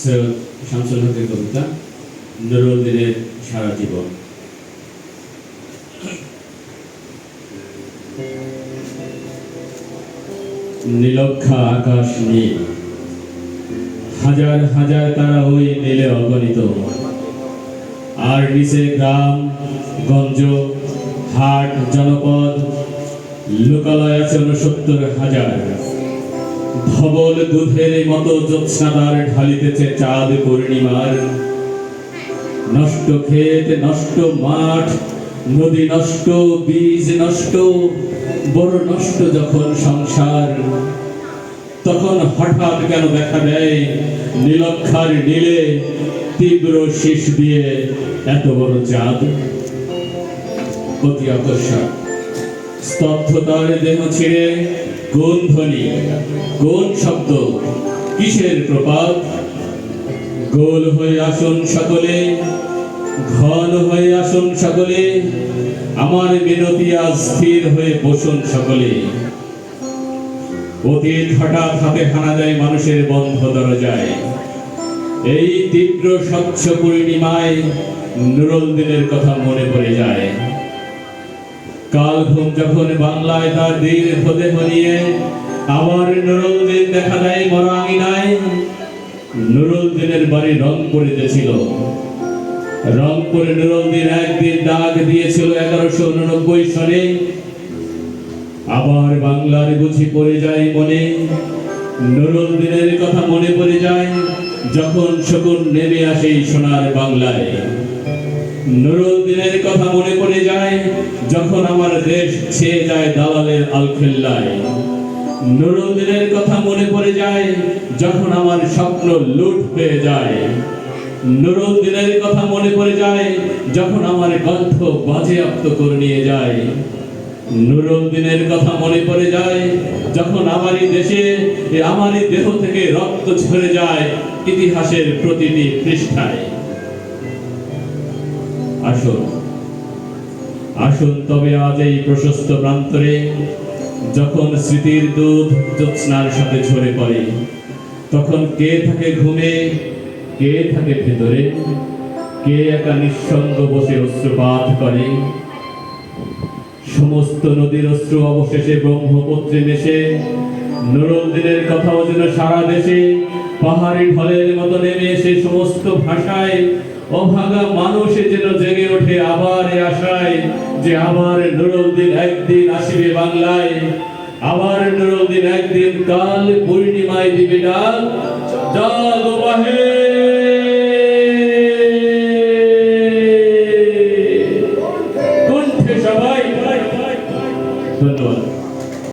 সৈয়দ শামসুল হকের কবিতা নুরুদ্দিনের সারা জীবন। নীলক্ষা আকাশ নীল। হাজার হাজার তারা ওই নীলে অগণিত। আর নিচে গ্রাম, গঞ্জ, হাট, জনপদ, লোকালয় আছে উনসত্তর হাজার। ধবল দুধের মতো জ্যোৎস্নাদার ঢালিতেছে চাঁদ পূর্ণিমার। নষ্ট ক্ষেত, নষ্ট মাঠ, নদী নষ্ট, বীজ নষ্ট, বড় নষ্ট যখন সংসার, তখন হঠাৎ কেন দেখা দেয় নীলক্ষার নীলে তীব্র শীষ দিয়ে এত বড় চাঁদ? অতি আকর্ষক স্তব্ধতার দেহ ছিঁড়ে কোন ধ্বনি, কোন শব্দ, কিসের প্রপাত? গোল হয়ে আসুন সকলে, ঘন হয়ে আসুন সকলে, আমার মিনতি আজ স্থির হয়ে বসুন সকলে। অতীত হঠাৎ হাতে হানা দেয় মানুষের বন্ধ দরজায়। এই তীব্র স্বচ্ছ পূর্ণিমায় নুরুল দিনের কথা মনে পড়ে যায়। কাল ঘুম যখন বাংলায় তার দীর্ঘ দেহ নিয়ে আবার নুরুল দিন দেখা দেয় মরা আঙিনায় নুরুল দিনের বাড়ি রংপুরিতে ছিল রংপুরে নুরুল দিন একদিন ডাক দিয়েছিল এগারোশো উননব্বই সনে আবার বাংলার বুঝি পড়ে যায় মনে, নুরুল দিনের কথা মনে পড়ে যায়, যখন শকুন নেমে আসে সোনার বাংলায়। নুরুল দিনের কথা মনে পড়ে যায়, যখন আমার দেশ ছেয়ে যায় দালালের আলখেল্লায়। নুরুল কথা মনে পড়ে যায়, যখন আমার স্বপ্ন লুট পেয়ে যায়। নুরুল দিনের কথা মনে পড়ে যায়, যখন আমার কণ্ঠ বাজেয়াপ্ত করে নিয়ে যায়। নুরুল দিনের কথা মনে পড়ে যায়, যখন আমারই দেশে আমারই দেহ থেকে রক্ত ঝরে যায় ইতিহাসের প্রতিটি পৃষ্ঠায়। আসুন। আসুন তবে আজ এই প্রশস্ত প্রান্তরে যখন স্মৃতির দুধ জ্যোৎস্নার সাথে ঝরে পড়ে, তখন কে থাকে ঘুমে, কে থাকে ভেতরে, কে একা নিঃসঙ্গ বসে অশ্রুপাত করে? সমস্ত নদীর অস্ত্র অবশেষে ব্রহ্মপুত্রে মেশে নুরুল দিনের কথাও যেন সারা দেশে পাহাড়ি ঢলের মতো নেমে এসে সমস্ত ভাষায় অভাগা মানুষে যেন জেগে ওঠে আবার এ আশায় যে আবার নুরুল দিন একদিন আসিবে বাংলায়। আবার নুরুল দিন একদিন কাল পূর্ণিমায় দিবে ডাল। জাগো বাহে কণ্ঠে সবাই। ধন্যবাদ।